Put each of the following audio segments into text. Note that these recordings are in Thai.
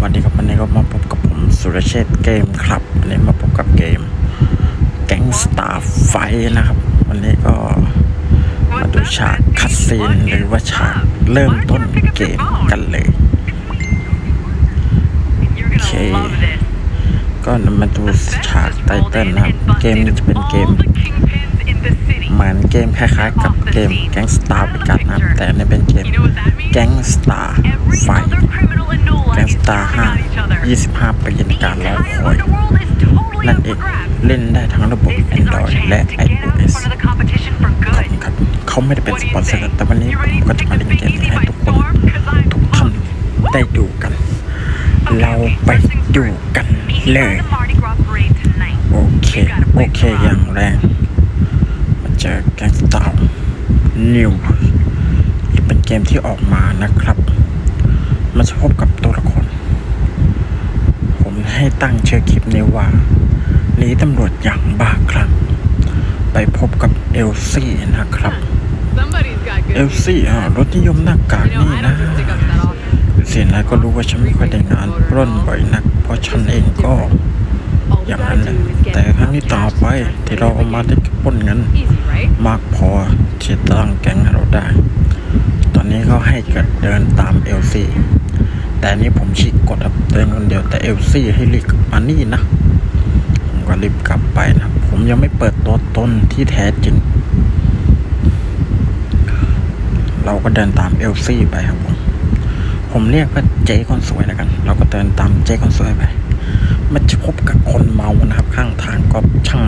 วัสดีครับวันนี้ก็มาพบกับผมสุรเชษเกมครับวันนี้มาพบกับเกม Gangstar Fight นะครับ วันนี้ก็มาดูฉากคัดซีนหรือว่าฉากเริ่มต้นเกมกันเลย You're gonna Okay. love this. ก็มาดูฉากไตเติ้ลนะครับ เกมนี้จะเป็นเกมเหมือนเกมคล้ายๆกับเกม Gangstar ไปกันนะครับแต่นี่เป็นเกม You know what that means? Gangstar Every Fight other ตาห้า25ปีในการรอคอยนั่นเองเล่นได้ทั้งระบบ Android และ iOS ครับเขาไม่ได้เป็นสปอนเซอร์แต่วันนี้ผมก็จะมาเล่นเกมนี้ให้ทุกคนทุกท่านได้ดูกัน เราไปดูกันเลย โอเค โอเคอย่างแรกมาเจอแก๊งสตาร์นิเป็นเกมที่ออกมานะครับ มันจะพบกับตัวละคร ให้ตั้งชื่อคลิปนี้ว่าหนีตำรวจอย่างบ้าคลั่งไปพบกับเอลซี่นะครับ เอลซี่อะรถนิยมหน้ากากนี่นะเสียนายก็รู้ว่าฉันไม่ค่อยได้งานปล้นบ่อยนัก เพราะฉันเองก็ อย่างนั้นแหละแต่ครั้งนี้ต่อไปที่เราเอามาได้ปล้นเงินมากพอที่จะตั้งแก๊งเราได้ ตอนนี้เขาให้เกิดเดินตามเอลซี่ แต่นี้ผมชี้กดครับเดินคนเดียวแต่เอลซี่ให้รีบมานี่นะ ผมก็รีบกลับไปนะ ผมยังไม่เปิดตัวตนที่แท้จริง เราก็เดินตามเอลซี่ไปครับผมผมเรียกว่าเจ๊คนสวยแล้วกัน เราก็เดินตามเจ๊คนสวยไปมันจะพบกับคนเมานะครับ ข้างทางก็ช่าง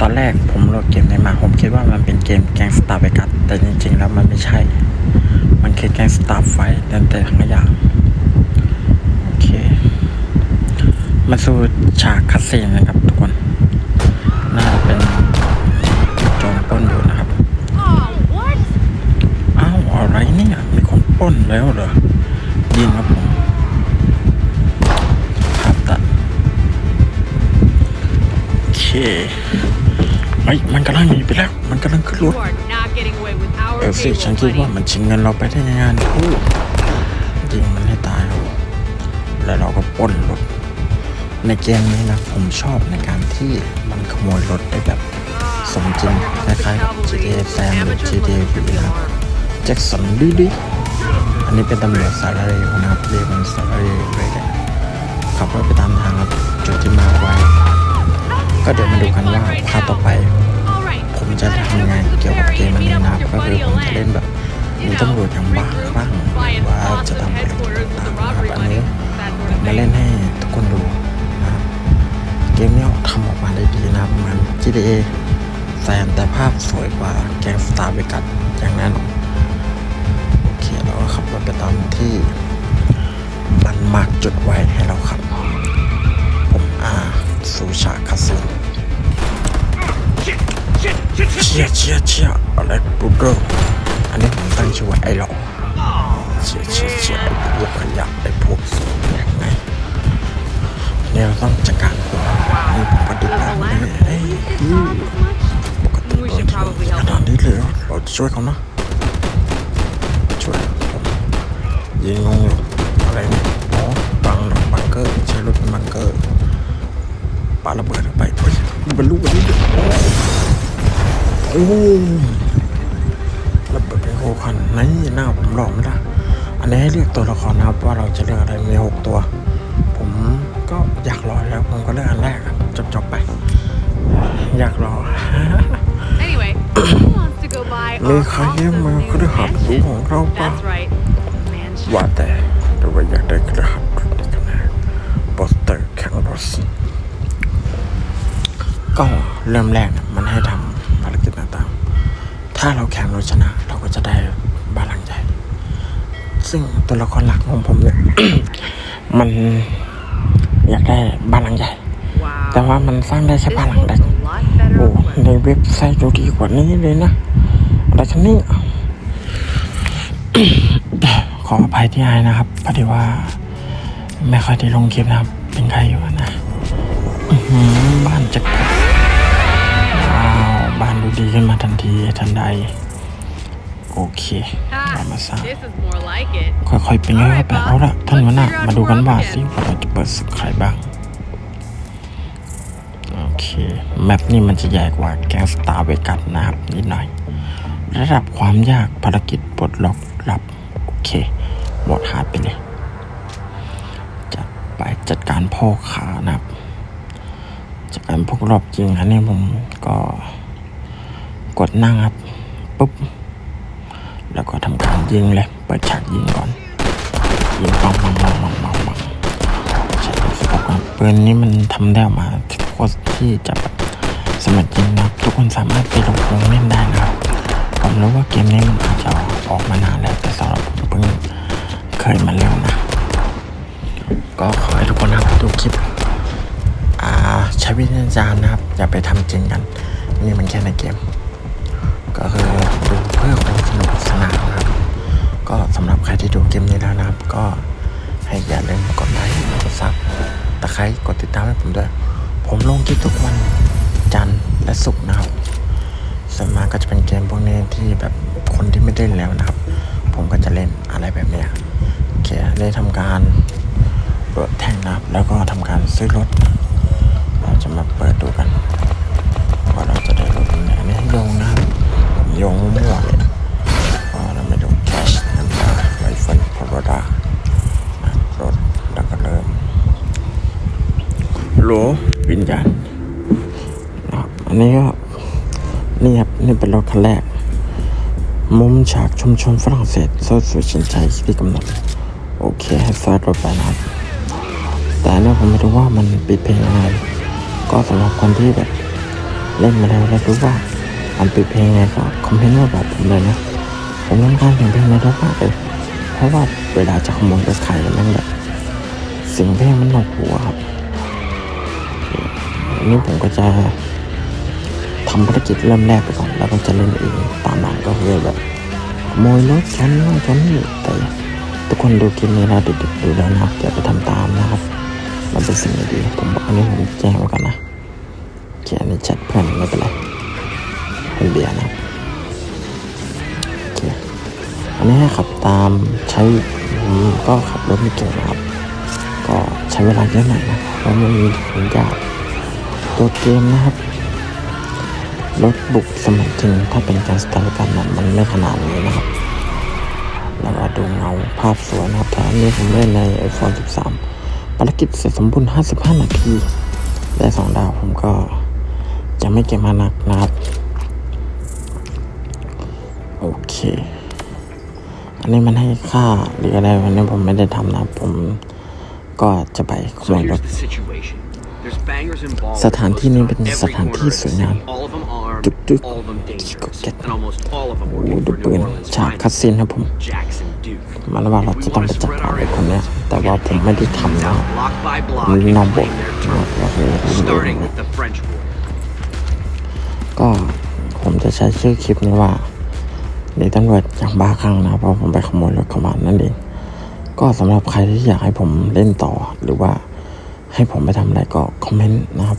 ตอนแรกผมโหลดเกมในมาผมคิดว่ามันเป็นเกมแกงสตาร์เบกัสแต่จริงๆแล้วมันไม่ใช่ มันคือแกงสตาร์ไฟเดินแต่ทั้งอย่างโอเค มาสู่ฉากคัสซีนนะครับทุกคน น่าจะเป็นโจรปล้นอยู่นะครับ อ้าวอะไรเนี่ย มีคนปล้นแล้วเหรอ ยิงครับผมภาพตัดโอเคไอ้มันกำลังหนีไปแล้ว มันกำลังขึ้นรถ are not getting away with our เอลซี่ payroll ฉันคิดว่ามันชิงเงินเราไปได้งไงทู่ยิงมันให้ตายครับแล้วเราก็ปล้นรถ ในเกมนี้นะผมชอบในการที่มันขโมยรถได้แบบสมจริงคล้ายๆกับ GTA San หรือ GTA อยู่นะครับแจ็คสันดีดีอันนี้เป็นตำรวจสารเรนะครับเรียกมันสารเรเลยกันขับรถไปตามทางครับจุดที่มาไว้ ก็เดี๋ยวมาดูกันว่าภาคต่อไป ผมจะทำยังไงเกี่ยวกับเกมอันนี้นะครับก็คือผมจะเล่นแบบมีตำรวจอย่างบ้าคลั่งหรือว่าจะทำอะไรต่างๆนะครับอันนี้มาเล่นให้ทุกคนดูนะครับเกมนี้ทำออกมาได้ดีนะครับมือน GTA แซนแต่ภาพสวยกว่าแกงสตาร์เบกัสอย่างน่นอนโอเคเราก็ขับรถไปตามที่มันมากจุดไว้ให้เราขับ ผมอาสู่ฉากคาสิโน เชียเชียเชียอะไรบูเดอร์อันนี้ผมตั้งชื่อว่าไอ้หลอกเชียเชียเชียไอ้พวกขยะไอ้พวกสูงยังไงเนี่ยเราต้องจัดการพวกนี่ผมก็ดูแล้วนี่เฮ้ยปกติเราที่ probably ขนาดนี้เลยเราจะช่วยเขานะช่วยผมยิงงงอยู่อะไรเนี่ยอ๋อบังบังเกอร์ใช้รถเป็นบังเกอร์ปาระเบิดไปเฮ้ยบรรลุวันนี้เดี๋ยวโอ้ ระเบิดเป็นโคคันนี่หน้าผมหลอกไม่ได้อันนี้ให้เลือกตัวละครนะครับว่าเราจะเลือกอะไรมีหกตัว ผมก็อยากรอแล้วผมก็เลือกอันแรกครับจบจบๆไป อยากรอ Anyway, who wants to go buy มี our ใครเยี่ยม awesome มา new คฤหัสถ์หรู mansion? ของเราปะ That's right. Mansion. ว่าแต่หรือว่าอยากได้คฤหัสถ์รุ่นนี้กันนะโปสเตอร์แข่งรถก็เริ่มแรกเนี่ยมันให้ทำภารกิจต่างๆ ถ้าเราแข่งเรถชนะ เราก็จะได้บาลังใหญ่ซึ่งตัวละครหลักของผมเนี่ย มันอยากได้บาลังใหญ่ Wow. แต่ว่ามันสร้างได้แค่บาลังเล็กโอ้ในเว็บไซต์ดูดีกว่านี้เลยนะอะไรกันนี่ขออภัยที่อายนะครับพอดีว่า ไม่ค่อยได้ลงคลิปนะครับ เป็นใครอยู่นะบ้านจะ ดูดีขึ้นมาทันทีทันใด โอเค Ah, เรามาสร้าง This is more like it. ค่อยๆเป็นค่อยๆไปเอาละท่านหัวหน้ามาดูกันว่าสิว่าเราจะเปิดศึกใครบ้าง โอเคแมปนี่มันจะใหญ่กว่าแกงสตาร์เวกัสนะครับนิดหน่อย ระดับความยากภารกิจปลดล็อกลับ โอเคหมดหาดไปเลยจัดไปจัดการพ่อขานะครับจัดการพวกรอบจริงอันนี้ผมก็ กดนั่งครับปุ๊บแล้วก็ทำการยิงเลยเปิดฉากยิงก่อนยิงปังปังปังปังปังปังใช่สำหรับการปืนนี้มันทำได้ออกมาโคตรที่จะแบบสมัครจริงนะทุกคนสามารถไปลงลงเล่นได้นะครับผมรู้ว่าเกมนี้มันอาจจะออกมานานแล้วแต่สำหรับผมเพิ่งเคยมาเล่นนะ ก็ขอให้ทุกคนนะครับดูคลิปอ่าใช้วิจารณญาณนะครับ อย่าไปทำจริงกัน นี่มันแค่ในเกม ก็คือดูเพื่อความสนุกสนานนะครับ ก็สำหรับใครที่ดูเกมนี้แล้วนะครับ ก็ให้อย่าลืมกดไลค์กดซับตะไคร้กดติดตามให้ผมด้วย ผมลงคลิปทุกวันจันทร์และศุกร์นะครับส่วนมากก็จะเป็นเกมพวกนี้ที่แบบคนที่ไม่ได้เล่นแล้วนะครับ ผมก็จะเล่นอะไรแบบเนี้ยโอเคได้ทำการเปิดแท่งนะครับ แล้วก็ทำการซื้อรถ เราจะมาเปิดดูกันว่าเราจะ โยงมั่วเลยก็เราไม่ดูแคชน้ำตาไรเฟิลพอรดารถแล้วก็เริ่มโหลวิญญาณนะครับอันนี้ก็นี่ครับนี่เป็นรถคันแรก มุมฉากชุมชนฝรั่งเศสโซดสุชินชัยที่กำหนดโอเคให้ฟาดรถไปนะครับแต่เนี่ยผมไม่รู้ว่ามันปิดเพลงยังไงก็สำหรับคนที่แบบเล่นมาแล้วแล้วรู้ว่า มันปิดเพลงไงก็คอมเมนต์มาบอกผมเลยนะผมรำคาญเสียงเพลงในรถมากเลยเพราะว่าเวลาจะขโมยรถใครแล้วมันแบบเสียงเพลงมันหนวกหูอะครับอันนี้ผมก็จะทำภารกิจเริ่มแรกไปก่อน แล้วก็จะเล่นเองตามหลังก็คือแบบขโมยรถฉันนู่นฉันนี่แต่ทุกคนดูคลิปนี้แล้วดึกๆดูแล้วนะครับอย่าไปทำตามนะครับ มันเป็นสิ่งดีผมบอกอันนี้ผมแจ้งไว้ก่อนนะโอเคอันนี้แชทเพื่อนไม่เป็นไร เป็นเบียร์นะโอเคอันนี้ให้ขับตามใช้ก็ขับรถไม่เก่งนะครับ ก็ใช้เวลาเยอะหน่อยนะเพราะมันมีผลยากตัวเกมนะครับรถบุกสมัยจริงถ้าเป็นการสไตล์กันนั้นมันไม่ขนาดนี้นะครับแล้วก็ดูเงาภาพสวยนะครับแถมนี้ผมเล่นใน iPhone 13 ภารกิจเสร็จสมบูรณ์ 55 นาที ได้สองดาวผมก็จะไม่เก็บมาหนักนะครับ เค อันนี้มันให้ค่าหรืออะไรวันนี้ผมไม่ได้ทำนะครับผมก็จะไปขโม So ยร here's ถ the situation. There's bangers involved. สถานที่นี้เป็นสถานที่สวยงาม All of them armed, จุกจุก all of them จิก dangerous, เก็ต and almost all of them โอ้ working ดู for ปื New น Orleans ฉาก finest คัดซีนครับผม Jackson Duke. มันว่าเราจะต้องไปจัดการไอ้คนเนี้ยแต่ว่าผมไม่ได้ทำนะ Block by ผม block, นอกบท claim their นะครับก็คือ turf. Starting with the French War. ก็ผมจะใช้ชื่อคลิปนี้ว่า หนีตำรวจอย่างบ้าคลั่งนะเพราะผมไปขโมยรถเขามานั่นเอง ก็สำหรับใครที่อยากให้ผมเล่นต่อ หรือว่าให้ผมไปทำอะไรก็คอมเมนต์นะครับ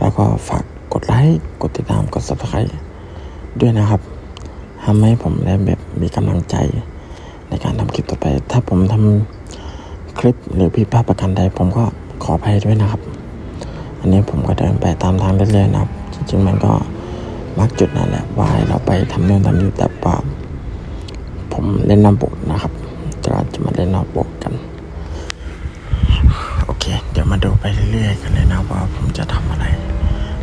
แล้วก็ฝากกดไลค์กดติดตามกด subscribe ด้วยนะครับทำให้ผมได้แบบมีกำลังใจ ในการทำคลิปต่อไป ถ้าผมทำคลิปหรือผิดพลาดประการใดผมก็ขออภัยด้วยนะครับ อันนี้ผมก็เดินไปตามทางเรื่อยๆนะครับ จริงๆมันก็ มักจุดนั่นแหละว่าให้เราไปทำนู่นทำนี่แต่ว่าผมเล่นน้ำบกนะครับจะจะมาเล่นน้ำบกกัน โอเค เดี๋ยวมาดูไปเรื่อยๆกันเลยนะว่าผมจะทำอะไร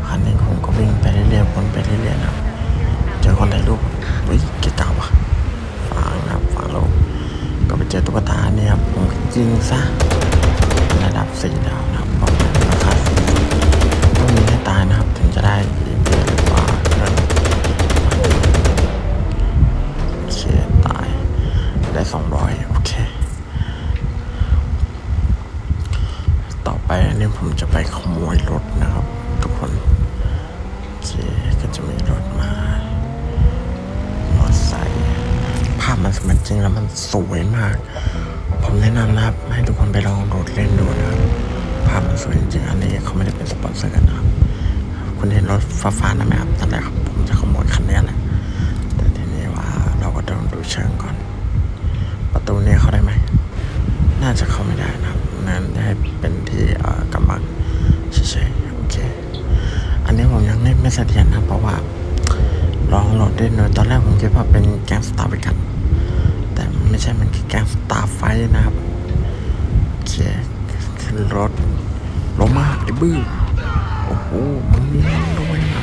คันนี้ผมก็วิ่งไปเรื่อยๆวนไปเรื่อยๆนะเจอคนถ่ายรูปเฮ้ยเก๋เก่าวะฟังนะครับฟังโลกก็ไปเจอตุ๊กตาเนี่ยครับผมยิงซะระดับสี่ดาวนะครับบอกเลยราคาต้องมีให้ตายนะครับ ถึงจะได้ ได้สองร้อยโอเค ต่อไปนี่ผมจะไปขโมยรถนะครับ ทุกคนโอเคก็จะมีรถมามอไซค์ภาพมันสมจริงแล้วมันสวยมาก ผมแนะนำนะครับ ให้ทุกคนไปลองรถเล่นดูนะครับ ภาพมันสวยจริงอันนี้เขาไม่ได้เป็นสปอนเซอร์กันนะครับคุณเห็นรถฟ้าฟ้านะไหมครับตอนแรกผมจะขโมยคันนี้แหละแต่ทีนี้ว่าเราก็ต้องดูเชิงก่อน น่าจะเข้าไม่ได้นะครับนั้นให้เป็นที่กำบังเฉยๆโอเค อันนี้ผมยังไม่เสถียรนะเพราะว่าลองโหลดด้วยหน่อยตอนแรกผมคิดว่าเป็นแก๊งสตาร์ไปกัน แต่ไม่ใช่มันคือแก๊งสตาร์ไฟนะครับเคขึ้นรถลงมาไอ้บื้อโอ้โหมันมีด้วยนะ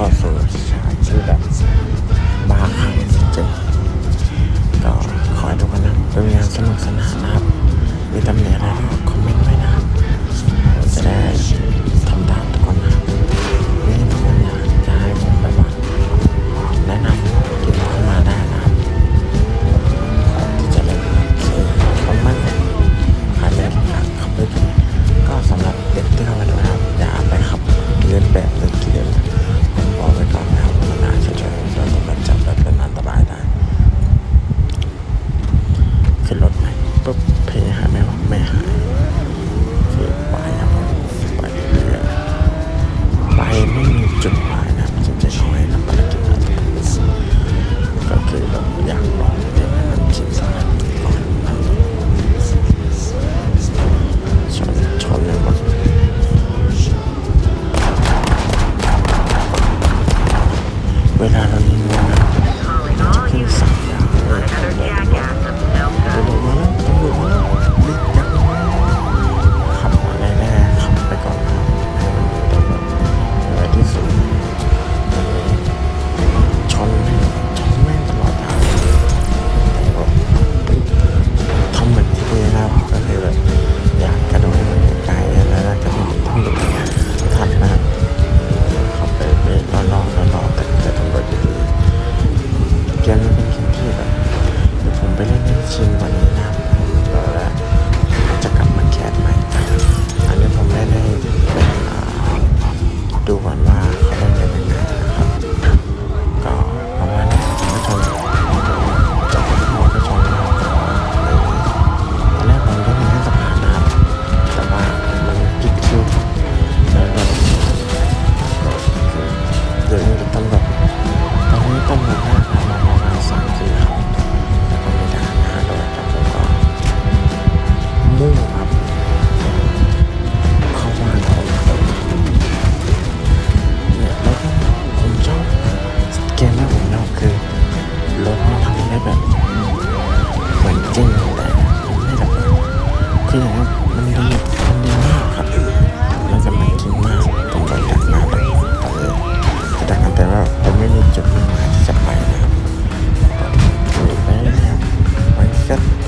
เข้าสู่สถานแบบบ้าคลั่งจริงก็ขอให้ทุกคนนะเป็นงานสนุกสนานนะครับ มีตำแหน่งอะไร do a lot. таке.